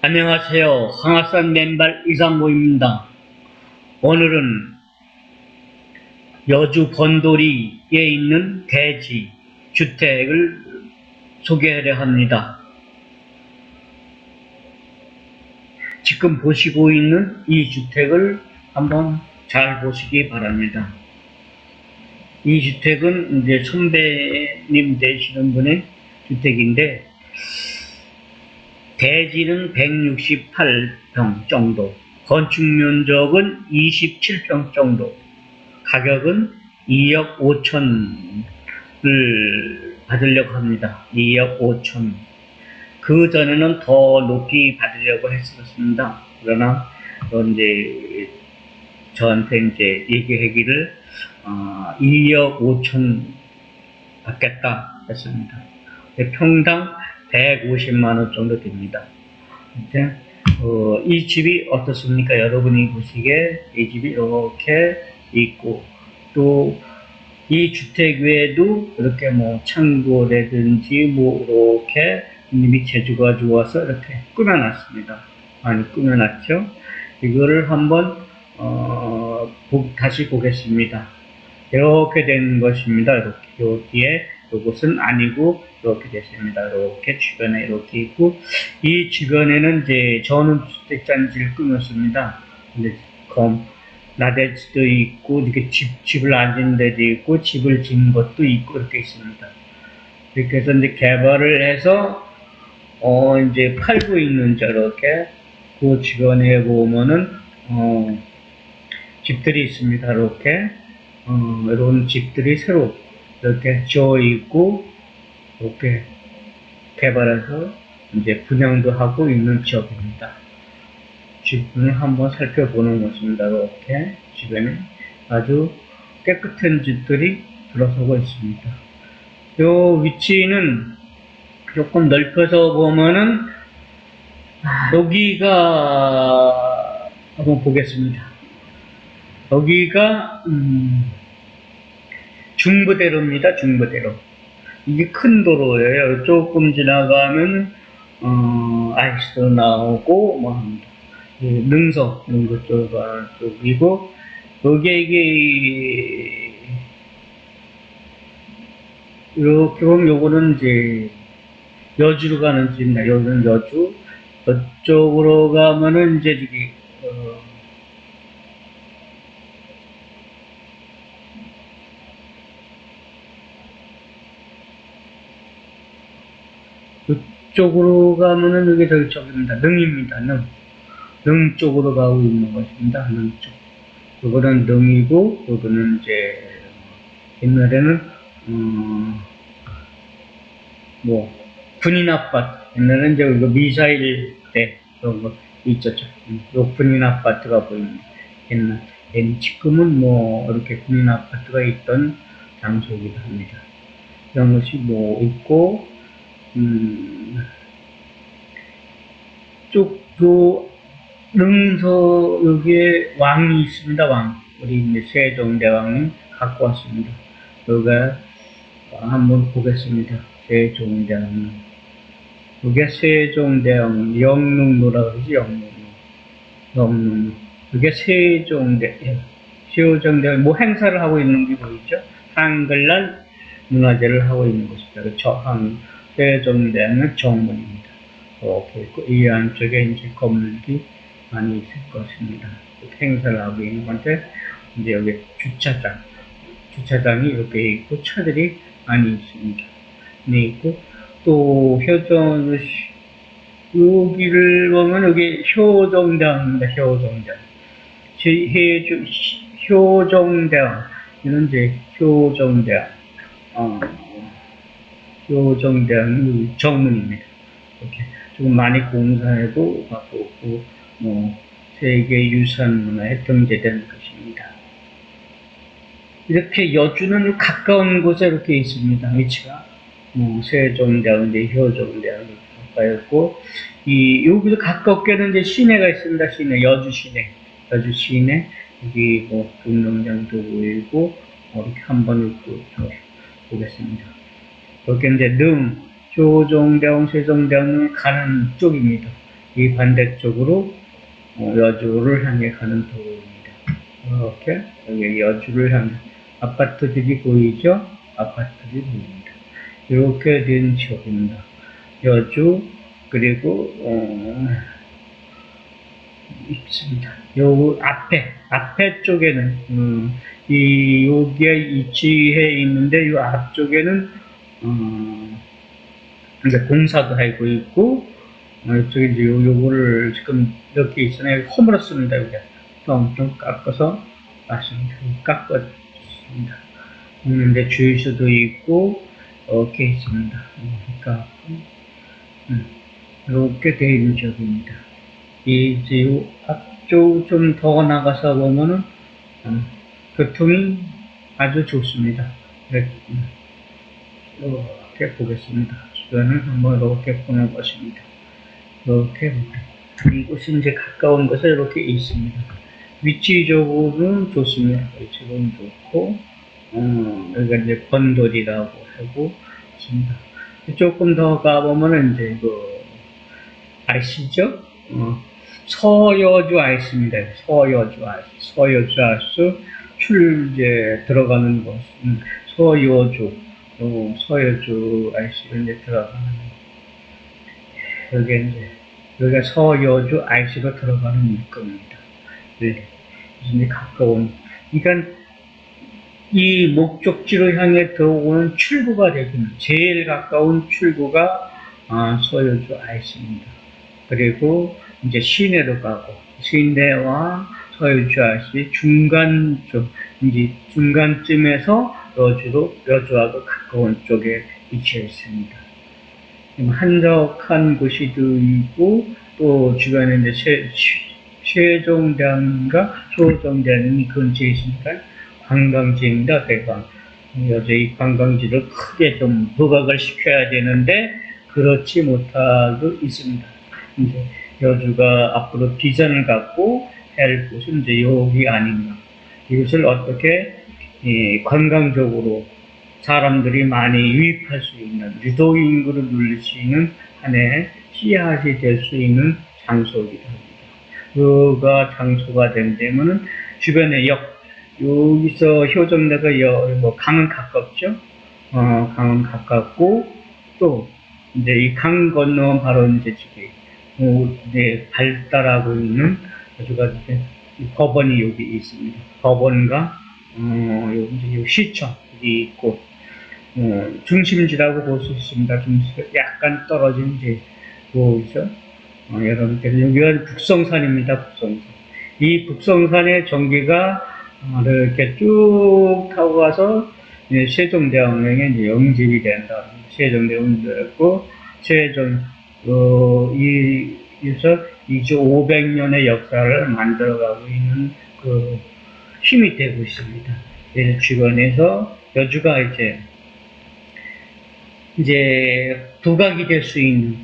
안녕하세요. 황하산 맨발 이상모입니다. 오늘은 여주 번도리에 있는 대지 주택을 소개하려 합니다. 지금 보시고 있는 이 주택을 한번 잘 보시기 바랍니다. 이 주택은 이제 선배님 되시는 분의 주택인데 대지는 168평 정도, 건축 면적은 27평 정도, 가격은 2억 5천을 받으려고 합니다. 2억 5천. 그 전에는 더 높이 받으려고 했었습니다. 그러나 또 이제 저한테 이제 얘기하기를 어, 2억 5천 받겠다 했습니다. 평당 150만 원 정도 됩니다. 이제 어, 이 집이 어떻습니까? 여러분이 보시기에 이 집이 이렇게 있고 또 이 주택 외에도 이렇게 뭐 창고라든지 뭐 이렇게 이미 재주가 좋아서 이렇게 꾸며놨습니다. 많이 꾸며놨죠. 이거를 한번 어, 보- 다시 보겠습니다. 이렇게 된 것입니다. 이렇게 여기에 이것은 아니고 이렇게 됐습니다. 이렇게 주변에 이렇게 있고 이 주변에는 이제 전원주택단지를 꾸몄습니다. 근데 검 나대지도 있고 이렇게 집 집을 앉은 데도 있고 집을 짓는 것도 있고 이렇게 있습니다. 이렇게 해서 이제 개발을 해서 어 이제 팔고 있는 저렇게 그 주변에 보면은 어 집들이 있습니다. 이렇게 어, 이런 집들이 새로 이렇게 지어 있고 이렇게 개발해서 이제 분양도 하고 있는 지역입니다. 집을 한번 살펴보는 것입니다. 이렇게 주변에 아주 깨끗한 집들이 들어서고 있습니다. 요 위치는 조금 넓혀서 보면은 아, 여기가 한번 보겠습니다. 여기가 음, 중부대로입니다. 중부대로. 이게 큰 도로예요. 조금 지나가면 어, 아이스도 나오고 뭐 합니다. 이 능서 능서 쪽 쪽이고 여기에 이게 이렇게 보면 요거는 이제 여주로 가는 집입니다. 여기는 여주. 저쪽으로 가면은 이제 저기 어, 그 쪽으로 가면은 여기 저기 쪽입니다. 능입니다. 능. 능 쪽으로 가고 있는 것입니다. 능 쪽. 요거는 능이고, 요거는 이제, 옛날에는, 음, 뭐, 군인 아파트. 옛날에는 이제 이거 미사일 때, 그런 거 있었죠. 음, 요 군인 아파트가 보입니다. 옛날. 옛- 지금은 뭐, 이렇게 군인 아파트가 있던 장소이기도 합니다. 이런 것이 뭐 있고, 음, 쪽도 능서 여기에 왕이 있습니다. 왕 우리 이제 세종대왕이 갖고 왔습니다. 여기가 한번 보겠습니다. 세종대왕 여기가 세종대왕 영릉로라 그러지 영릉로 영릉로 여기가 세종대 예. 세종대왕 뭐 행사를 하고 있는 게 보이죠? 한글날 문화제를 하고 있는 것입니다. 그렇죠? 한 세종대왕은 정문입니다. 이렇게 있고 이 안쪽에 이제 건물이 많이 있을 것입니다. 이렇게 행사를 하고 있는 건데 이제 여기 주차장 주차장이 이렇게 있고 차들이 많이 있습니다. 네 있고 또 효정 여기를 보면 여기 제- 해주 효정대왕 이는 이제 효정대왕 어, 효정대왕 정문입니다. 이렇게 조금 많이 공사하고 갖고 있고 뭐 세계 유산 문화에 등재된 것입니다. 이렇게 여주는 가까운 곳에 이렇게 있습니다. 위치가 뭐 세종대왕, 이제 효종대왕 있고 이 여기도 가깝게는 이제 시내가 있습니다. 시내 여주 시내, 여주 시내 여기 뭐 운동장도 보이고 뭐 이렇게 한번 또 보겠습니다. 여기 이제 능, 효종대왕, 세종대왕 가는 쪽입니다. 이 반대쪽으로 어, 여주를 향해 가는 도로입니다. 이렇게 여기 여주를 향해 아파트들이 보이죠? 아파트들이 보입니다. 이렇게 된 지역입니다. 여주 그리고 어, 있습니다. 요 앞에 앞에 쪽에는 음, 이 여기에 위치해 있는데 요 앞쪽에는 어, 이제 공사도 하고 있고 어, 이쪽에 이제 요, 요거를 지금 이렇게 있잖아요. 허물었습니다. 여기 좀 깎아서 맞습니다. 깎았습니다. 있는데 주유소도 있고 이렇게 있습니다. 그러니까 음, 이렇게 되어 있는 지역입니다. 이 이제 요 앞쪽 좀 더 나가서 보면은 음, 교통이 아주 좋습니다. 네, 음, 이렇게 보겠습니다. 주변을 한번 이렇게 보는 것입니다. 이렇게. 이곳이 이제 가까운 곳에 이렇게 있습니다. 위치적으로는 좋습니다. 위치는 좋고, 어, 여기가 이제 건돌이라고 하고 있습니다. 조금 더 가보면은 이제 그, 아시죠? 어, 서여주 아이스입니다. 서여주 아이스. 서여주 아이스 출 이제 들어가는 곳은 서여주, 어, 서여주 이제 들어가는 여기 이제 여기가 서여주 아이스로 들어가는 겁니다. 네, 이제 가까운. 그러니까 이 목적지로 향해 들어오는 출구가 되기는 제일 가까운 출구가 아, 서여주 아이스입니다. 그리고 이제 시내로 가고 시내와 서여주 아이스 중간 쪽 이제 중간쯤에서 여주로 여주하고 가까운 쪽에 위치해 있습니다. 한적한 곳이도 있고 또 주변에 이제 세, 세종대왕과 소정대왕이 근처에 있으니까 관광지입니다. 대관. 이 관광지를 크게 좀 부각을 시켜야 되는데 그렇지 못하고 있습니다. 이제 여주가 앞으로 비전을 갖고 할 곳은 이제 여기 아닌가. 이것을 어떻게 이 관광적으로 사람들이 많이 유입할 수 있는 유도 인구를 늘릴 수 있는 하나의 씨앗이 될 수 있는 장소이기도 합니다. 그가 장소가 된다면은 주변에 역 여기서 효정내가 여, 뭐 강은 가깝죠. 어, 강은 가깝고 또 이제 이 강 건너면 바로 이제 저기 어, 이제 발달하고 있는 아주가 이제 이 법원이 여기 있습니다. 법원과 어, 시청이 있고 어, 중심지라고 볼 수 있습니다. 중심 약간 떨어진 이제 보이죠? 어, 여러분께서 여기가 북성산입니다. 북성산. 이 북성산의 전기가 어, 이렇게 쭉 타고 가서 세종대왕릉에 영집이 된다. 세종대왕이 되었고 세종 어, 이 에서 이제 500년의 역사를 만들어가고 있는 그 힘이 되고 있습니다. 그래서 주변에서 여주가 이제 이제 부각이 될 수 있는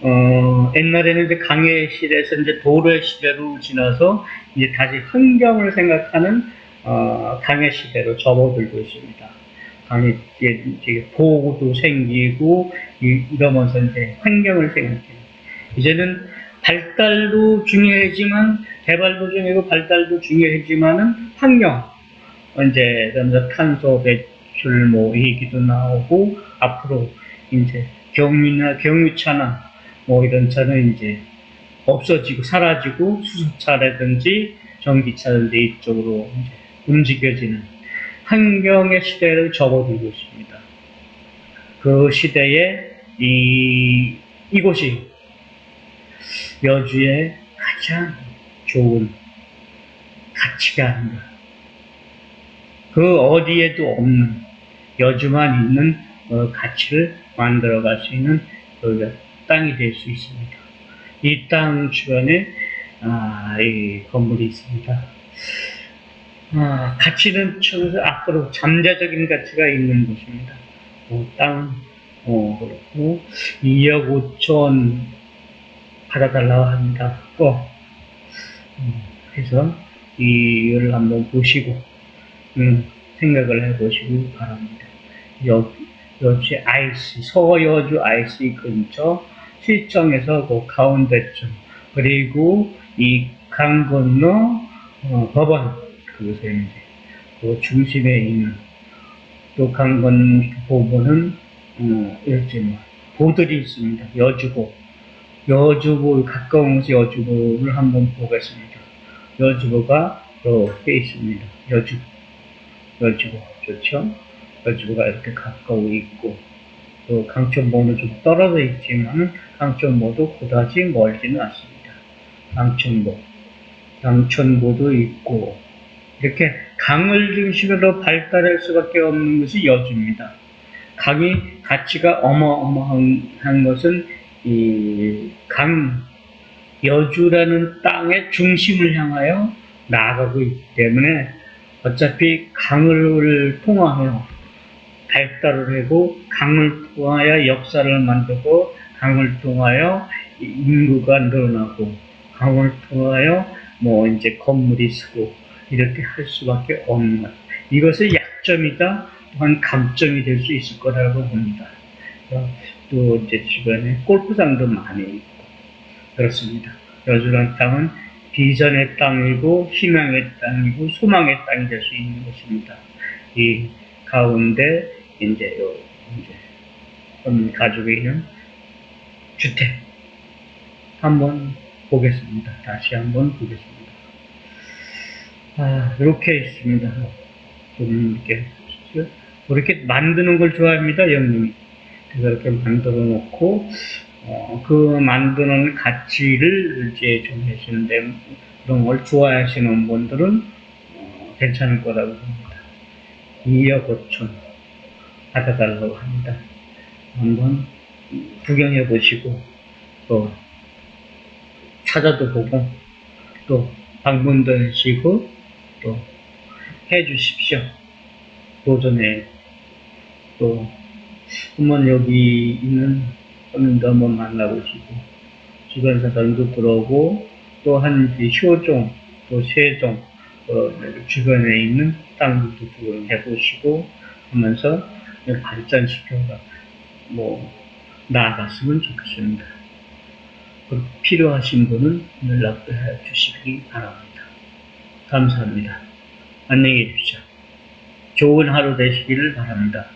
어, 옛날에는 이제 강의 시대에서 이제 도래 시대로 지나서 이제 다시 환경을 생각하는 어, 강의 시대로 접어들고 있습니다. 강의 이제, 이제 보호도 생기고 이, 이러면서 이제 환경을 생각해요. 이제는 발달도 중요하지만 개발도 중요하고 발달도 중요하지만은 환경 이제 그러면서 탄소 배출 뭐 얘기도 나오고 앞으로 이제 경유나 경유차나 뭐 이런 차는 이제 없어지고 사라지고 수소차라든지 전기차든지 이쪽으로 움직여지는 환경의 시대를 접어들고 있습니다. 그 시대에 이 이곳이 여주의 가장 좋은 가치가 아닌가. 그 어디에도 없는 여주만 있는 어, 가치를 만들어갈 수 있는 그 땅이 될 수 있습니다. 이 땅 주변에 아, 이 건물이 있습니다. 아, 가치는 청소 앞으로 잠재적인 가치가 있는 곳입니다. 어, 땅, 어, 그렇고 2억 5천 받아달라고 합니다. 또 음, 그래서 이를 한번 보시고 음, 생각을 해보시기 바랍니다. 여, 여주 IC 서여주 IC 근처 시청에서 그 가운데쯤 그리고 이 강 건너 어, 법원 그것에 이제 그 중심에 있는 또 강 건너 법원은 어, 뭐 보들이 있습니다. 여주보 여주보 가까운 곳에 여주보를 한번 보겠습니다. 여주보가 이렇게 있습니다. 여주보 여주보 좋죠? 여주보가 이렇게 가까워 있고 또 강천보는 좀 떨어져 있지만 강천보도 그다지 멀지는 않습니다. 강천보, 강천보도 있고 이렇게 강을 중심으로 발달할 수밖에 없는 것이 여주입니다. 강이 가치가 어마어마한 것은 이 강 여주라는 땅의 중심을 향하여 나아가고 있기 때문에 어차피 강을 통하여 발달을 하고 강을 통하여 역사를 만들고 강을 통하여 인구가 늘어나고 강을 통하여 뭐 이제 건물이 쓰고 이렇게 할 수밖에 없는 것. 이것의 약점이다 또한 감점이 될 수 있을 거라고 봅니다. 어, 또 이제 주변에 골프장도 많이 있고 그렇습니다. 여주란 땅은 비전의 땅이고 희망의 땅이고 소망의 땅이 될 수 있는 것입니다. 이 가운데 이제 요 이제 음, 가지고 있는 주택 한번 보겠습니다. 다시 한번 보겠습니다. 아, 이렇게 있습니다. 좀 이렇게 이렇게 만드는 걸 좋아합니다, 영님이. 이렇게 만들어 놓고 어, 그 만드는 가치를 이제 좀 해주는데 그런 걸 좋아하시는 분들은 어, 괜찮을 거라고 봅니다. 이여고촌 받아달라고 합니다. 한번 구경해 보시고 또 찾아도 보고 또 방문도 하시고 또 해주십시오. 도전에 또 한번 여기 있는 손님도 한번 만나보시고 주변 사람도 들어오고 또한 효종 또 세종 어, 주변에 있는 땅들도 구경해 보시고 하면서 발전시켜가 뭐 나아갔으면 좋겠습니다. 그 필요하신 분은 연락도 해 주시기 바랍니다. 감사합니다. 안녕히 계십시오. 좋은 하루 되시기를 바랍니다.